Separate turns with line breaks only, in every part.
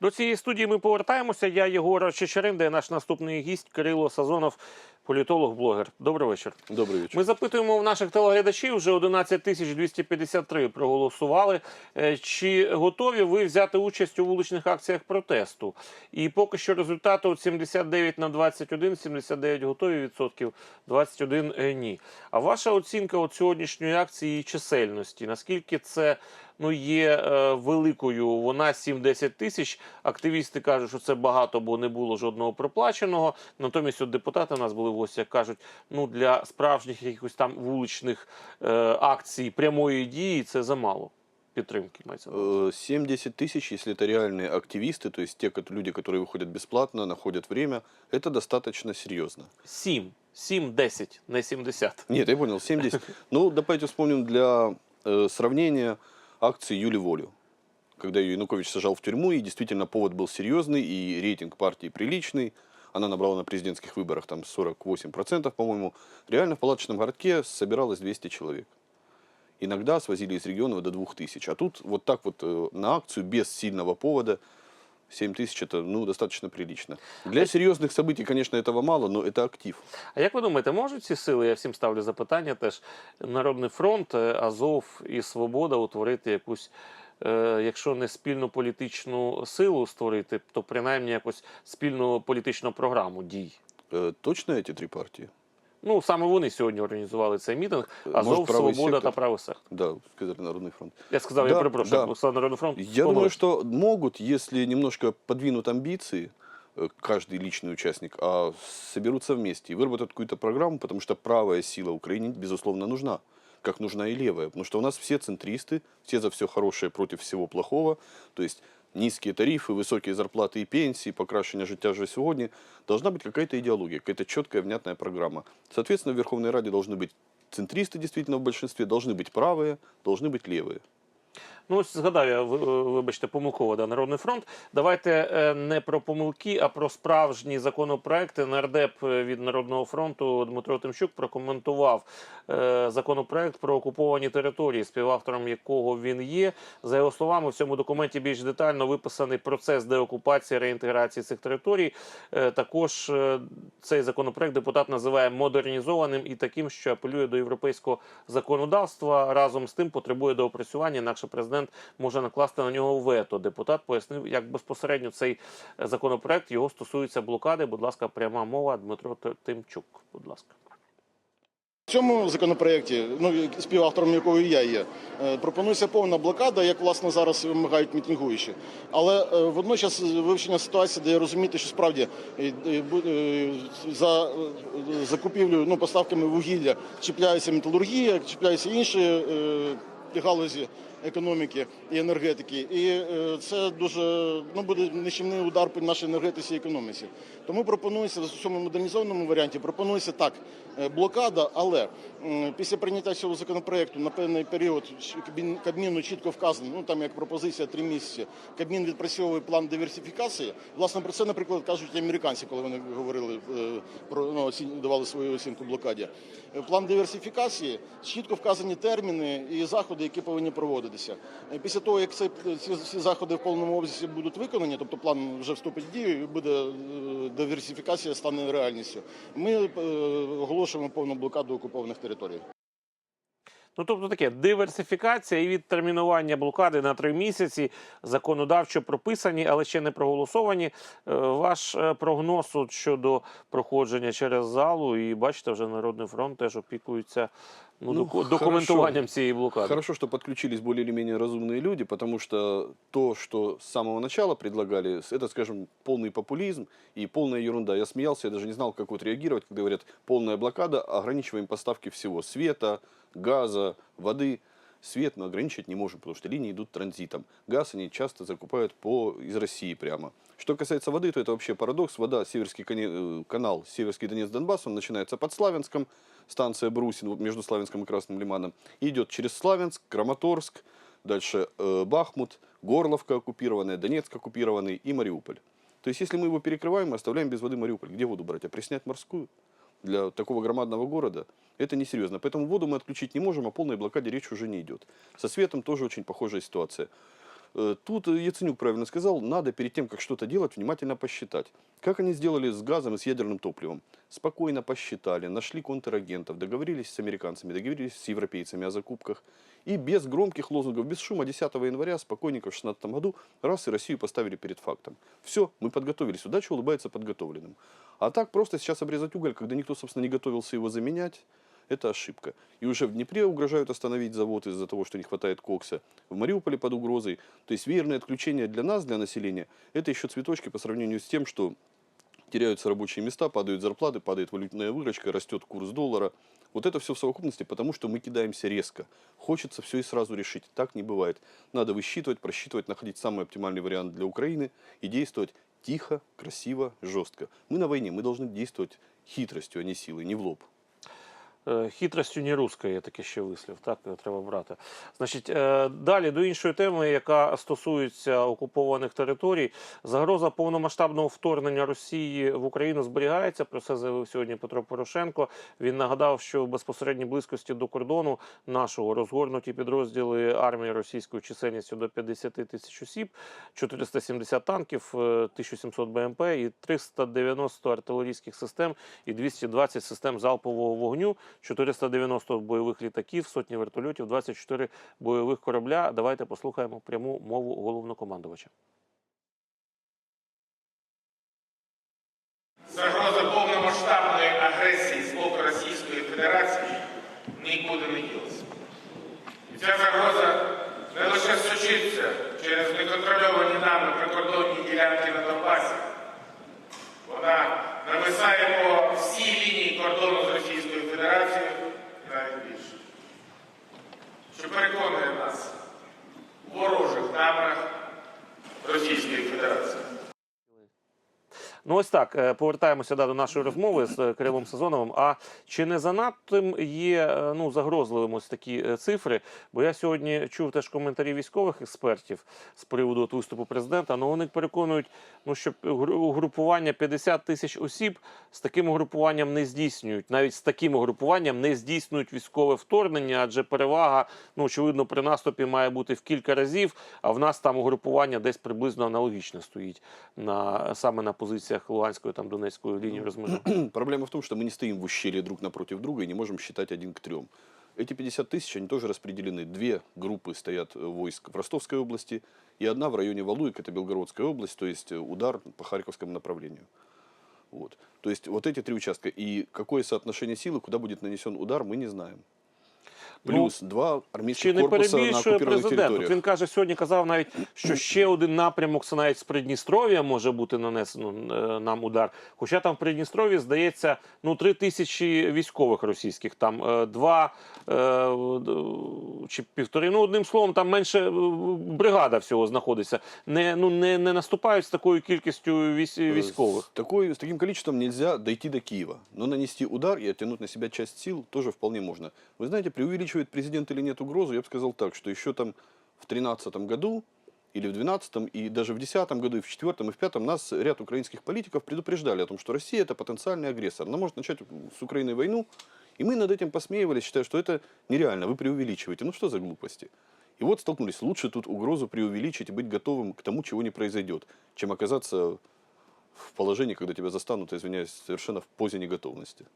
До цієї студії ми повертаємося. Я Єгор Чечеринда і наш наступний гість Кирило Сазонов, політолог-блогер. Добрий вечір.
Добрый вечер.
Ми запитуємо в наших телеглядачів, вже 11 тисяч 253 проголосували. Е, Чи готові ви взяти участь у вуличних акціях протесту? І поки що результати от 79 на 21, 79 готові відсотків, 21 е, ні. А ваша оцінка от сьогоднішньої акції і чисельності, наскільки це ну, є е, великою? Вона 7-10 тисяч. Активісти кажуть, що це багато, бо не було жодного проплаченого. Натомість от депутати у нас були в гостях, кажуть, ну для справжніх якихось там вуличних е, акцій прямої дії це замало. Підтримки мається. на увазі.
Э, 7-10 тысяч, если это реальные активисты, то есть те кот- люди, которые выходят бесплатно, находят время, это достаточно серьезно.
7, 7, 10, не 70.
Нет, я понял, 7-10. Ну, давайте вспомним для э, сравнения Акции Юли Волю. Когда ее Янукович сажал в тюрьму, и действительно повод был серьезный, и рейтинг партии приличный. Она набрала на президентских выборах там 48%, по-моему. Реально в палаточном городке собиралось 200 человек. Иногда свозили из регионов до 2000. А тут вот так вот э, на акцию без сильного повода 7 тысяч это ну, достаточно прилично. Для серьезных событий, конечно, этого мало, но это актив.
А як ви думаєте, можуть ці сили, я всім ставлю запитання теж, Народний фронт, е, Азов і Свобода утворити якусь, е, якщо не спільну політичну силу створити, то принаймні якусь спільну політичну програму дій?
Э, точно эти три партии?
Ну, саме вони сьогодні організували цей мітинг.
Е,
Азов,
може, правий
Свобода
сектор?
та правий сектор.
Да, сказали Народный фронт.
Я сказав, я
Да,
перепрошую,
да.
сказав Народний фронт.
Я думаю,
помилився.
что могут, если немножко подвинут амбиции, э, каждый личный участник, а соберутся вместе и выработают какую-то программу, потому что правая сила Украине, безусловно, нужна, как нужна и левая. Потому что у нас все центристы, все за все хорошее против всего плохого. То есть низкие тарифы, высокие зарплаты и пенсии, покращение життя вже сегодня. Должна быть какая-то идеология, какая-то четкая, внятная программа. Соответственно, в Верховной Раде должны быть центристы действительно в большинстве, должны быть правые, должны быть левые.
Ну, ось згадав я, вибачте, помилково, да, Народний фронт. Давайте е, не про помилки, а про справжні законопроекти. Нардеп е, від Народного фронту Дмитро Тимчук прокоментував е, законопроект про окуповані території, співавтором якого він є. За його словами, в цьому документі більш детально виписаний процес деокупації реінтеграції цих територій. Також цей законопроект депутат називає модернізованим і таким, що апелює до європейського законодавства. Разом з тим потребує доопрацювання, інакше президент може накласти на нього вето. Депутат пояснив, як безпосередньо цей е, законопроект його стосується блокади. Будь ласка, пряма мова. Дмитро Тимчук. Будь ласка.
В цьому законопроекті, ну співавтором якого я є, е, пропонується повна блокада, як власне зараз вимагають мітингуючі. Але е, водночас вивчення ситуації дає розуміти, що справді за закупівлю ну, поставками вугілля чіпляється металургія, чіпляються інші галузі економіки і енергетики. І е, це дуже ну, буде нищівний удар по нашій енергетиці і економіці. Тому пропонується в цьому модернізованому варіанті пропонується так е, блокада, але після прийняття цього законопроекту на певний період Кабміну чітко вказано, ну там як пропозиція три місяці. Кабмін відпрацьовує план диверсифікації. Власне про це, наприклад, кажуть американці, коли вони говорили е, оцін- давали свою оцінку блокаді. Е, План диверсифікації чітко вказані терміни і заходи, які повинні проводитися. Е, Після того, як це ці всі заходи в повному обсязі будуть виконані, тобто план вже вступить в дію, і буде е, диверсифікація стане реальністю. Ми е, оголошуємо повну блокаду окупованих територій.
Ну, тобто таке диверсифікація і відтермінування блокади на три місяці законодавчо прописані, але ще не проголосовані. Е, Ваш е, прогноз от щодо проходження через залу, і бачите, вже Народний фронт теж опікується ну,
Ну,
доку- документуванням цієї блокади.
Хорошо, что подключились более или менее разумные люди, потому что то, что с самого начала предлагали, с- это, скажем, полный популизм и полная ерунда. Я смеялся, я даже не знал, как вот реагировать, когда говорят полная блокада, ограничиваем поставки всего света, Газа, воды. Свет мы ограничивать не можем, потому что линии идут транзитом. Газ они часто закупают по, из России прямо. Что касается воды, то это вообще парадокс. Вода, Северский э, канал, Северский Донец-Донбасс, он начинается под Славянском, станция Брусин между Славянском и Красным Лиманом, и идет через Славянск, Краматорск, дальше э, Бахмут, Горловка оккупированная, Донецк оккупированный и Мариуполь. То есть, если мы его перекрываем, мы оставляем без воды Мариуполь. Где воду брать? Опреснять морскую? Для такого громадного города это несерьезно. Поэтому воду мы отключить не можем, о полной блокаде речь уже не идет. Со светом тоже очень похожая ситуация. Э, Тут Яценюк правильно сказал, надо перед тем, как что-то делать, внимательно посчитать. Как они сделали с газом и с ядерным топливом? Спокойно посчитали, нашли контрагентов, договорились с американцами, договорились с европейцами о закупках. И без громких лозунгов, без шума 10 января спокойненько в 2016 году раз и Россию поставили перед фактом. Все, мы подготовились. Удача улыбается подготовленным. А так просто сейчас обрезать уголь, когда никто, собственно, не готовился его заменять, это ошибка. И уже в Днепре угрожают остановить завод из-за того, что не хватает кокса. В Мариуполе под угрозой. То есть веерное отключение для нас, для населения, это еще цветочки по сравнению с тем, что теряются рабочие места, падают зарплаты, падает валютная выручка, растет курс доллара. Вот это все в совокупности, потому что мы кидаемся резко. Хочется все и сразу решить. Так не бывает. Надо высчитывать, просчитывать, находить самый оптимальный вариант для Украины и действовать тихо, красиво, жестко. Мы на войне, мы должны действовать хитростью, а не силой, не в лоб.
Е, Хитростю не руська, є таке ще вислів, так е, треба брати. Значить, е, далі до іншої теми, яка стосується окупованих територій. Загроза повномасштабного вторгнення Росії в Україну зберігається. Про це заявив сьогодні Петро Порошенко. Він нагадав, що в безпосередній близькості до кордону нашого розгорнуті підрозділи армії російської чисельністю до 50 тисяч осіб, 470 танків, е, 1700 БМП і 390 артилерійських систем і 220 систем залпового вогню, 490 бойових літаків, сотні вертольотів, 24 бойових корабля. Давайте послухаємо пряму мову головнокомандувача.
Загроза повномасштабної агресії з боку Російської Федерації нікуди не ділася. І ця загроза не лише сучиться через неконтрольовані нами прикордонні ділянки на Донбасі. Вона нависає по всій лінії кордону з Російською Федерацією і навіть більше. Що переконує нас у ворожих намірах Російської Федерації.
Ну ось так, е, повертаємося да, до нашої розмови з Кирилом Сезоновим. А чи не занадто є е, ну, загрозливим ось такі е, цифри? Бо я сьогодні чув теж коментарі військових експертів з приводу от виступу президента. Ну вони переконують, ну що угрупування 50 тисяч осіб з таким угрупуванням не здійснюють. Навіть з таким угрупуванням не здійснюють військове вторгнення, адже перевага, ну очевидно, при наступі має бути в кілька разів. А в нас там угрупування десь приблизно аналогічне стоїть на саме на позиціях Луганської там Донецької лінії розмежування.
Проблема в том, что мы не стоим в ущелье друг напротив друга и не можем считать один к трем. Эти 50 тысяч, они тоже распределены. Две группы стоят э, войск в Ростовской области и одна в районе Валуек, это Белгородская область, то есть э, удар по Харьковскому направлению. Вот. То есть вот эти три участка. И какое соотношение силы, куда будет нанесен удар, мы не знаем. Плюс два
Чи
армейских
не
корпуса на
перебільшує
оккупированных
президент? От
территориях.
він каже, сьогодні казав навіть, що ще один напрямок це навіть з Придністров'я може бути нанесено е, нам удар. Хоча там в Придністров'ї здається ну три тисячі військових російських, там е, два е, д- чи півтори. Ну одним словом, там менше е, бригада всього знаходиться. Не ну не, не наступають з такою кількістю військ,
Э,
військових.
С, такой, с таким количеством нельзя дойти до Киева. Но нанести удар и оттянуть на себя часть сил тоже вполне можно. Вы знаете, преувеличивает президент или нет угрозу, я бы сказал так, что еще там в 2013 году или в 2012, и даже в 2010 году, и в 2004, и в 2005 нас ряд украинских политиков предупреждали о том, что Россия это потенциальный агрессор. Она может начать с Украиной войну, и мы над этим посмеивались, считая, что это нереально, вы преувеличиваете. Ну что за глупости? И вот столкнулись. Лучше тут угрозу преувеличить и быть готовым к тому, чего не произойдет, чем оказаться в положении, когда тебя застанут, извиняюсь, совершенно в позе неготовности.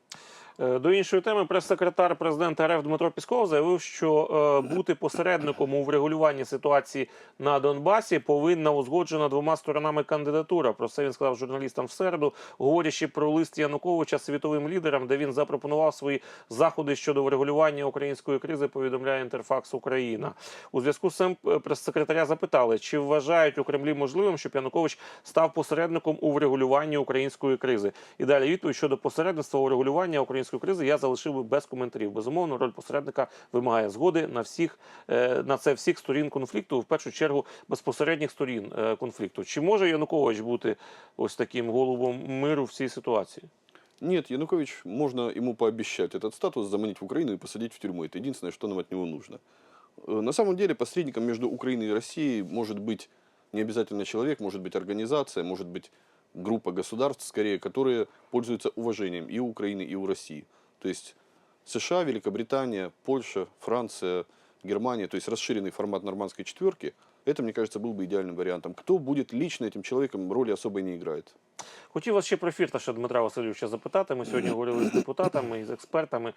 Е, До іншої теми прес-секретар президента РФ Дмитро Пісков заявив, що е, бути посередником у врегулюванні ситуації на Донбасі повинна узгоджена двома сторонами кандидатура. Про це він сказав журналістам в середу, говорячи про лист Януковича світовим лідерам, де він запропонував свої заходи щодо врегулювання української кризи. Повідомляє Інтерфакс Україна. У зв'язку з цим е, прес-секретаря запитали, чи вважають у Кремлі можливим, щоб Янукович став посередником у врегулюванні української кризи. І далі відповідь щодо посередництва у регулюванні української кризи я залишив би без коментарів. Безумовно, роль посередника вимагає згоди на всіх е, на це всіх сторін конфлікту, в першу чергу безпосередніх сторін е, конфлікту. Чи може Янукович бути ось таким голубом миру в цій ситуації?
Нет, Янукович, можно ему пообещать этот статус, заманить в Украину и посадить в тюрьму. Это единственное, что нам от него нужно. Э, На самом деле посредником между Украиной и Россией может быть не обязательно человек, может быть организация, может быть группа государств, скорее, которые пользуются уважением и у Украины, и у России. То есть США, Великобритания, Польша, Франция, Германия, то есть расширенный формат нормандской четверки, Это, мне кажется, был бы идеальным вариантом. Кто будет лично этим человеком, роли особой не играет.
Хотів вас ще про Фірташа Дмитра Васильовича запитати. Ми сьогодні говорили з депутатами і з експертами,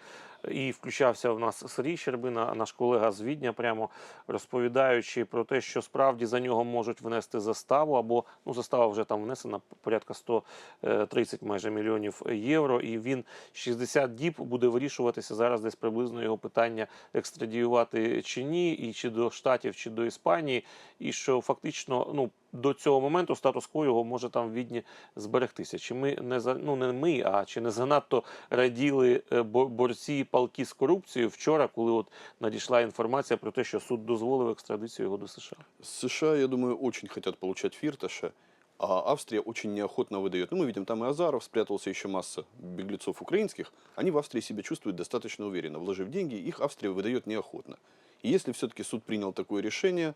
і включався в нас Сергій Щербина, наш колега з Відня, прямо розповідаючи про те, що справді за нього можуть внести заставу, або ну застава вже там внесена порядка 130 майже мільйонів євро. І він 60 діб буде вирішуватися зараз десь приблизно його питання екстрадіювати чи ні, і чи до штатів, чи до Іспанії, і що фактично ну До цього моменту статус-кво його може там в відні зберегтися. Чи ми не за ну не ми, а чи не занадто раділи е, бо- борці палки з корупцією вчора, коли от надійшла інформація про те, що суд дозволив екстрадицію його до США?
США, я думаю, очень хотят получать Фирташа, а Австрия очень неохотно выдает. Ну, мы видим, там и Азаров спрятался, еще масса беглецов украинских. Они в Австрии себя чувствуют достаточно уверенно. Вложив деньги, их Австрия выдает неохотно. И если все-таки суд принял такое решение,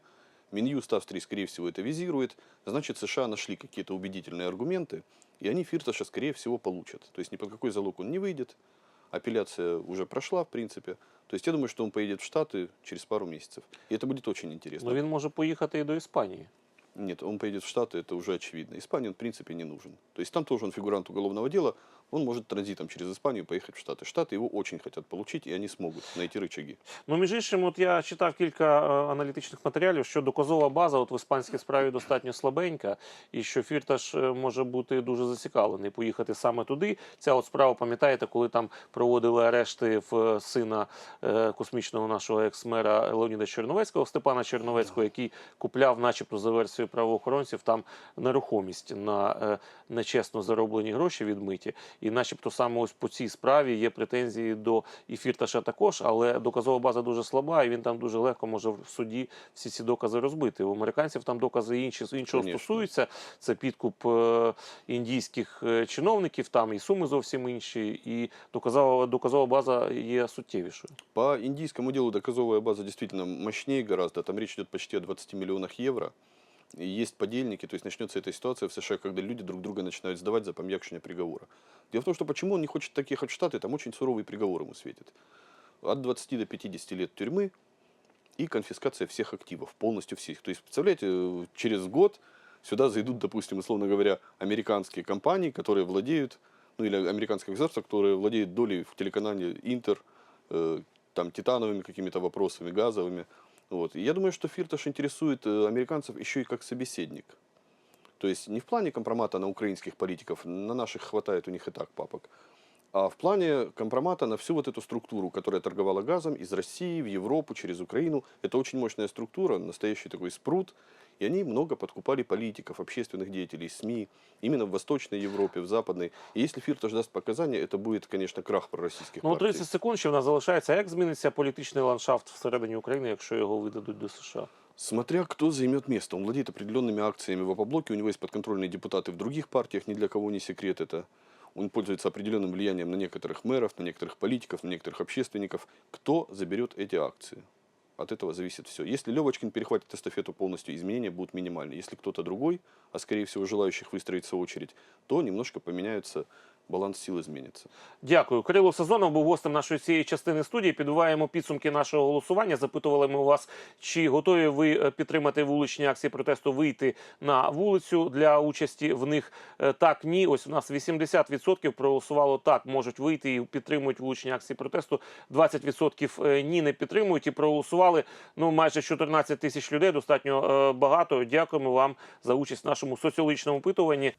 Минюст Австрии, скорее всего, это визирует, значит, США нашли какие-то убедительные аргументы, и они Фирташа, скорее всего, получат. То есть ни под какой залог он не выйдет, апелляция уже прошла, в принципе. То есть я думаю, что он поедет в Штаты через пару месяцев. И это будет очень интересно.
Ну він може поїхати і до Іспанії.
Нет, он поедет в Штаты, это уже очевидно. Испания он, в принципе, не нужен. То есть там тоже он фигурант уголовного дела, он может транзитом через Испанию поехать в Штаты. Штаты его очень хотят получить, и они смогут найти рычаги.
Ну, між іншим, от я читав кілька е, аналітичних матеріалів, що доказова база от в іспанській справі достатньо слабенька, і що Фірташ е, може бути дуже зацікавлений поїхати саме туди. Ця от справа, пам'ятаєте, коли там проводили арешти в е, сина е, космічного нашого екс-мера Леоніда Черновецького, Степана Черновецького, який купляв, начебто, за версією правоохоронців, там нерухомість на е, нечесно зароблені гроші відмиті. І начебто саме ось по цій справі є претензії до і Фірташа також, але доказова база дуже слаба, і він там дуже легко може в суді всі ці докази розбити. У американців там докази інші іншого
Конечно.
стосуються. Це підкуп е, індійських е, чиновників, там і суми зовсім інші, і доказова, доказова база є суттєвішою.
По индийскому делу доказовая база действительно мощнее гораздо. Там речь идет почти о 20 миллионах евро. И есть подельники, то есть начнется эта ситуация в США, когда люди друг друга начинают сдавать за помягчение приговора. Дело в том, что почему он не хочет так ехать в Штаты, там очень суровый приговор ему светит. От 20 до 50 лет тюрьмы и конфискация всех активов, полностью всех. То есть, представляете, через год сюда зайдут, допустим, условно говоря, американские компании, которые владеют, ну или американское государство, которое владеет долей в телеканале Интер, э, там титановыми какими-то вопросами, газовыми. Вот. Я думаю, что Фирташ интересует э, американцев еще и как собеседник. То есть не в плане компромата на украинских политиков, на наших хватает у них и так папок, а в плане компромата на всю вот эту структуру, которая торговала газом из России в Европу через Украину. Это очень мощная структура, настоящий такой спрут. И они много подкупали политиков, общественных деятелей, СМИ, именно в Восточной Европе, в Западной. И если Фирташ даст показания, это будет, конечно, крах пророссийских
Ну,
партий.
30 секунд ще в нас залишається. Як зміниться політичний ландшафт всередині України, якщо його видадуть до США?
Смотря кто займет место. Он владеет определенными акциями в Опоблоке, у него есть подконтрольные депутаты в других партиях, ни для кого не секрет это. Он пользуется определенным влиянием на некоторых мэров, на некоторых политиков, на некоторых общественников. Кто заберет эти акции? От этого зависит все. Если Левочкин перехватит эстафету полностью, изменения будут минимальны. Если кто-то другой, а скорее всего желающих выстроиться очередь, то немножко поменяются, баланс сил изменится.
Дякую. Кирило Сезонов був гостем нашої цієї частини студії. Підбиваємо підсумки нашого голосування. Запитували ми вас, чи готові ви е, підтримати вуличні акції протесту, вийти на вулицю для участі в них. Е, Так, ні. Ось у нас 80% проголосувало так, можуть вийти і підтримують вуличні акції протесту. 20% е, ні, не підтримують і проголосували ну майже 14 тисяч людей. Достатньо багато. Дякуємо вам за участь в нашому соціологічному опитуванні.